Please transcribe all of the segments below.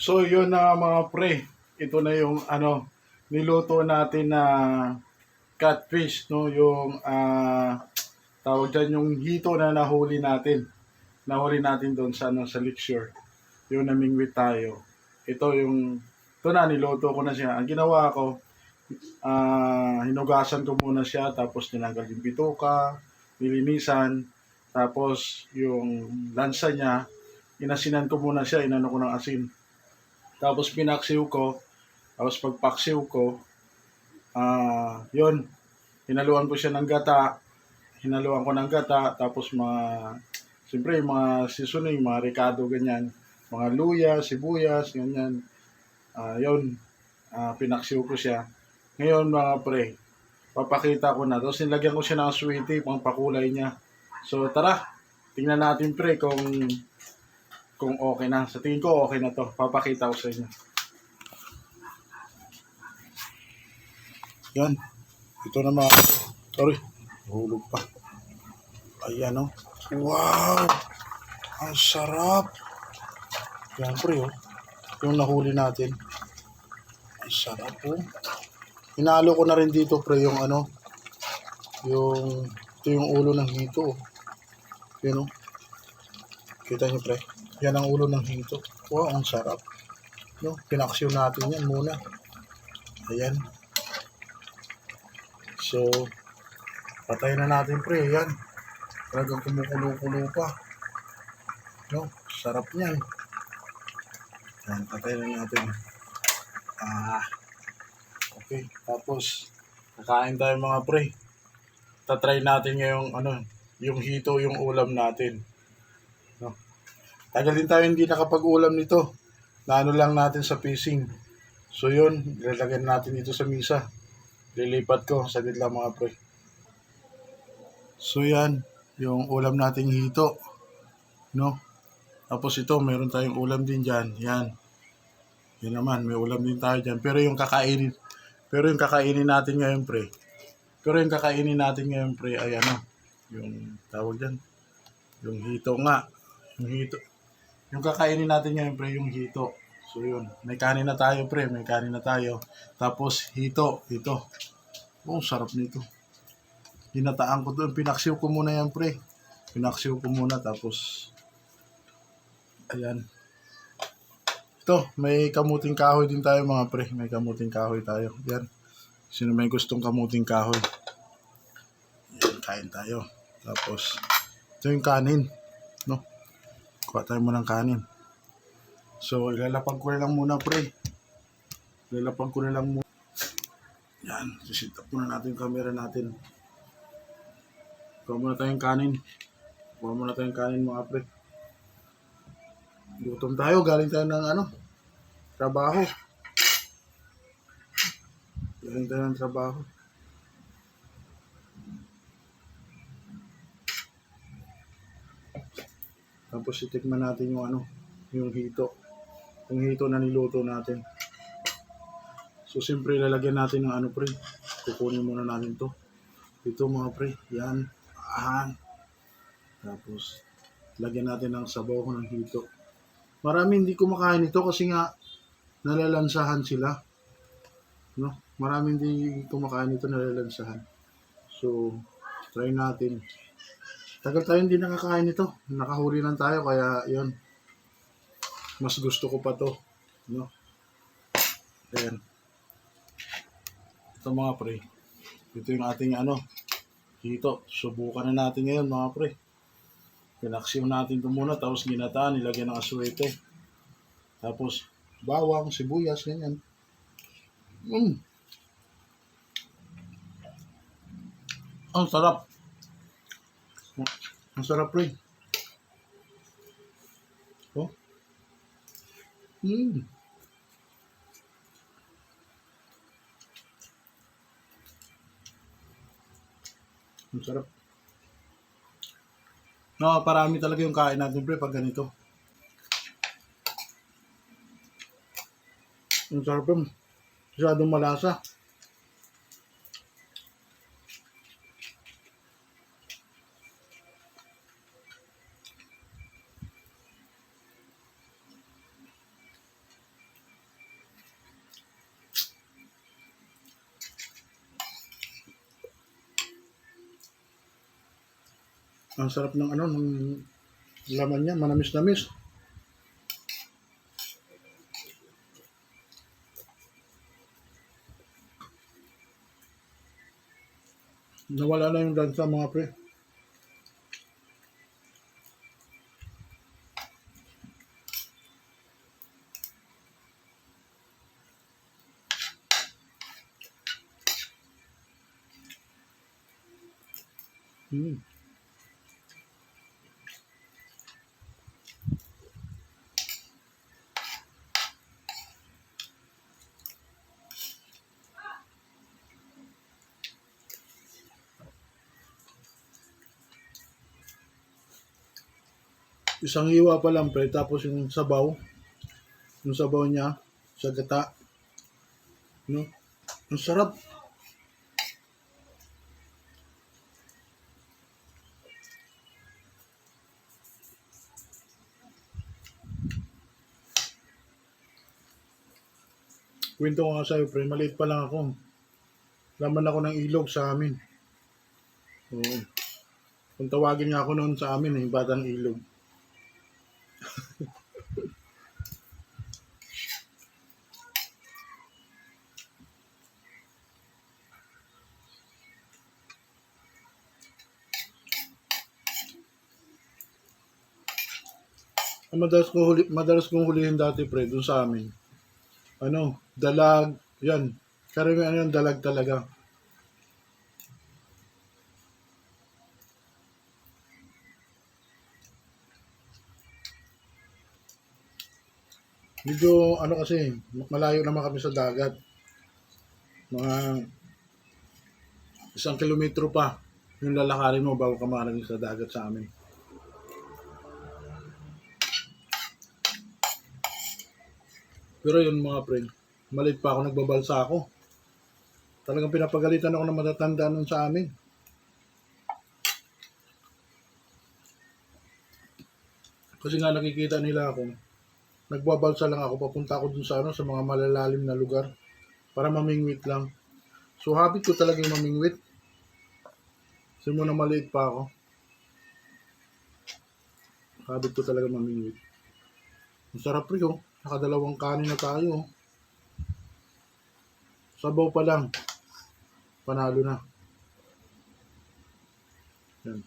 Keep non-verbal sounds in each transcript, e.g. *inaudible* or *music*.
So yun na mga pre, ito na yung ano niluto natin na catfish no, yung ah tawag dyan yung hito na nahuli natin. Nahuli natin doon sa ano sa Lakeshore. Yung namingwit tayo. Ito yung ito na niluto ko na siya. Ang ginawa ko ah hinugasan ko muna siya tapos tinanggal yung bituka, nilinisan, tapos yung lansa niya, inasinan ko muna siya, inano ko ng asin. Tapos pinaksiw ko. Tapos pagpaksiw ko, ah, yun, hinaluan ko siya ng gata. Hinaluan ko ng gata. Tapos mga, siyempre, mga seasoning, mga ricado, ganyan. Mga luya, sibuyas, ganyan. Ah, yun, ah, pinaksiw ko siya. Ngayon, mga pre, papakita ko na. Tapos nilagyan ko siya ng sweetie, pang pakulay niya. So, tara, tingnan natin pre kung kung okay na. Sa tingin ko okay na to. Papakita ko sa inyo. Yan. Ito na mga... Sorry. Hulog pa. Ayan o. Wow! Ang sarap! Yan pre oh. Yung nahuli natin. Ang sarap po. Hinalo ko na rin dito pre yung ano. Yung... Ito yung ulo ng hito. oh. Yun oh. Kita niyo pre. Yan ang ulo ng hito. Wow, ang sarap. No, pinaksiw natin yan muna. Ayan. So, patay na natin pre. Yan. Talagang kumukulo-kulo pa. No, sarap niyan. Yan, patay na natin. Ah, okay. Tapos, kakain tayo mga pre. Tatry natin ngayong ano, yung hito, yung ulam natin. Tagal din tayo hindi nakapag-ulam nito. Naano lang natin sa fishing. So yun, ilalagyan natin dito sa misa. Lilipat ko, saglit lang mga pre. So yan, yung ulam nating hito. No? Tapos ito, meron tayong ulam din dyan. Yan. Yan naman, may ulam din tayo dyan. Pero yung kakainin, pero yung kakainin natin ngayon pre. Pero yung kakainin natin ngayon pre ay ano, yung tawag dyan. Yung hito nga. Yung hito. Yung kakainin natin ngayon, pre, yung hito. So, yun. May kanin na tayo, pre. May kanin na tayo. Tapos, hito. Ito. Oh, sarap nito. Ginataan ko doon. Pinaksiw ko muna yan, pre. Pinaksiw ko muna. Tapos, ayan. Ito, may kamuting kahoy din tayo, mga pre. May kamuting kahoy tayo. Yan. Sino may gustong kamuting kahoy? Yan, kain tayo. Tapos, ito yung kanin. Kuha tayo muna ng kanin. So, ilalapag ko na lang muna, pre. Ilalapag ko na lang muna. Yan. Sisit up muna natin yung camera natin. Kuha muna tayong kanin. Kuha muna tayong kanin, mga pre. Gutom tayo. Galing tayo ng ano? Trabaho. Galing tayo ng trabaho. Tapos itikman natin yung ano, yung hito. Yung hito na niluto natin. So, siyempre, lalagyan natin ng ano, pre. Kukunin muna natin to. Ito, mga pre. Yan. Ahan. Tapos, lagyan natin ng sabaw ng hito. Marami hindi kumakain ito kasi nga nalalansahan sila. No? Marami hindi kumakain ito nalalansahan. So, try natin. Tagal tayo hindi nakakain ito. Nakahuli lang tayo kaya yon Mas gusto ko pa to. No? Ayan. Ito mga pre. Ito yung ating ano. Dito. Subukan na natin ngayon mga pre. Pinaksiw natin ito muna. Tapos ginataan. Nilagyan ng aswete. Tapos bawang, sibuyas, ganyan. Mm. Ang sarap. Ang sarap rin. Oh. Mm. Ang sarap. No, parami talaga yung kain natin, pre, pag ganito. Ang sarap yun. Masyadong malasa. Ang sarap ng ano, ng laman niya, manamis-namis. Nawala na yung dansa mga pre. Hmm. Isang hiwa pa lang pre, tapos yung sabaw, yung sabaw niya sa gata. No? Ang sarap. Kwento ko nga sa'yo, pre, maliit pa lang ako. Laman ako ng ilog sa amin. Oo. Kung tawagin niya ako noon sa amin, eh, batang ilog. Ang madalas kong huli, madalas kong hulihin dati pre doon sa amin. Ano, dalag, yan. Karamihan yan dalag talaga. Medyo ano kasi, malayo naman kami sa dagat. Mga isang kilometro pa yung lalakarin mo bago ka makarating sa dagat sa amin. Pero yun mga friend, malit pa ako nagbabalsa ako. Talagang pinapagalitan ako ng matatanda nun sa amin. Kasi nga nakikita nila ako, nagbabalsa lang ako, papunta ako dun sa, ano, sa mga malalalim na lugar para mamingwit lang. So habit ko talaga yung mamingwit. Simula maliit pa ako. Habit ko talaga mamingwit. Ang sarap rin oh. Nakadalawang kanin na tayo. oh. Sabaw pa lang. Panalo na. Yan.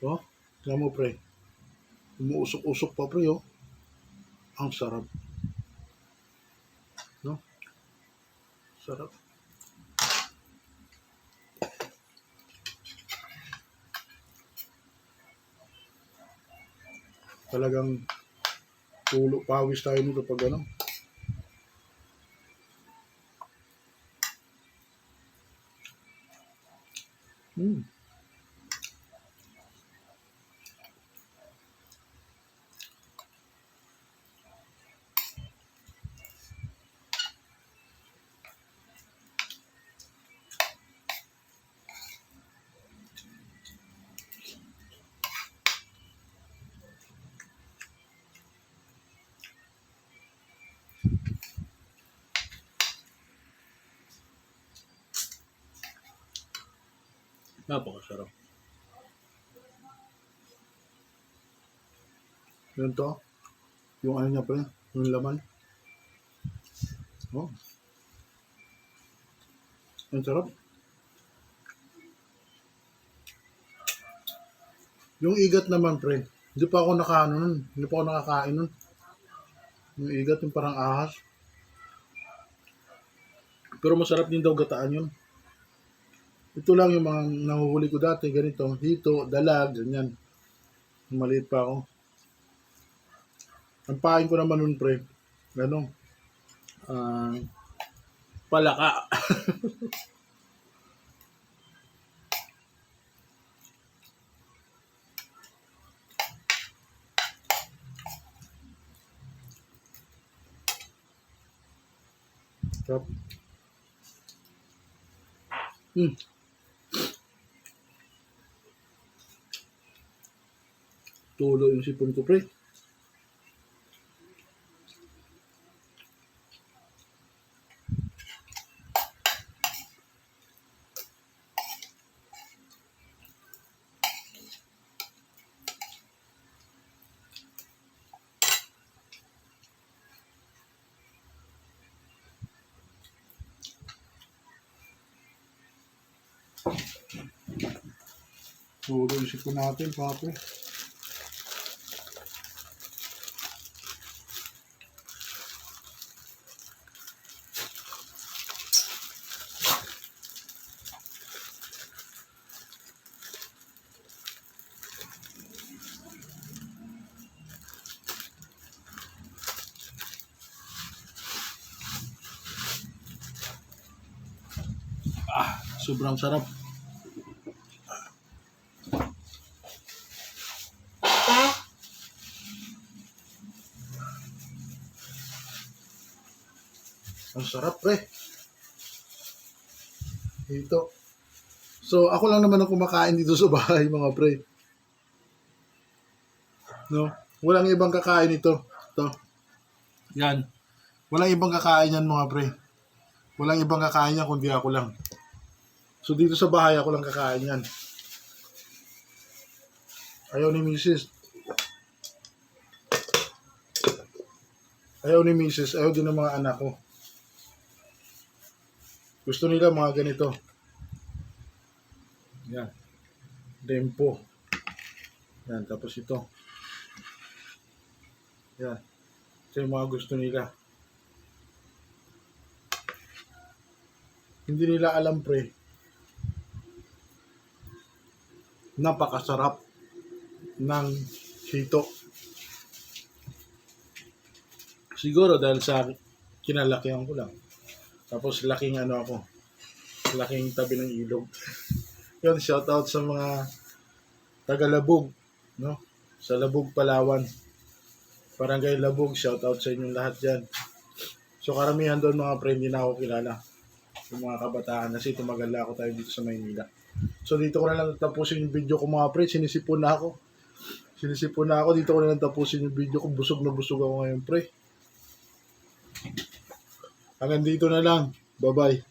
Oh, tingnan mo pre. Umuusok-usok pa pre oh. Ang sarap. No? Sarap. Talagang tulo pawis tayo nito pag ano. Hmm. Napakasarap. Yun to. Yung ano niya pala, yung laman. Oh. Ang sarap. Yung igat naman, pre. Hindi pa ako nakaano nun. Hindi pa ako nakakain nun. Yung igat, yung parang ahas. Pero masarap din daw gataan yun. Ito lang yung mga nahuhuli ko dati, ganito, dito, dalag, ganyan. Maliit pa ako. Ang pain ko naman nun, pre, ano, ah, palaka. *laughs* Sarap. Hmm. tulo yung sipon ko, pre. Tulo yung sipon natin, papi. Sobrang sarap. Ang sarap, pre. Ito. So, ako lang naman ang kumakain dito sa bahay, mga pre. No? Walang ibang kakain ito. Ito. Yan. Walang ibang kakain yan, mga pre. Walang ibang kakain yan kundi ako lang. So, dito sa bahay, ako lang kakain yan. Ayaw ni Mrs. Ayaw ni Mrs. Ayaw din ng mga anak ko. Gusto nila mga ganito. Yan. Dempo. Yan. Tapos ito. Yan. Ito yung mga gusto nila. Hindi nila alam pre. Napakasarap ng hito. Siguro dahil sa kinalakihan ko lang. Tapos laking ano ako. Laking tabi ng ilog. *laughs* Yun, shout out sa mga taga Labog, no? Sa Labog, Palawan. Barangay Labog, shout out sa inyong lahat diyan. So karamihan doon mga friend, hindi na ako kilala. Yung mga kabataan kasi tumagal na ako tayo dito sa Maynila. So dito ko na lang tapusin yung video ko mga pre, sinisipon na ako. Sinisipon na ako, dito ko na lang tapusin yung video ko. Busog na busog ako ngayon pre. Hanggang dito na lang. Bye-bye.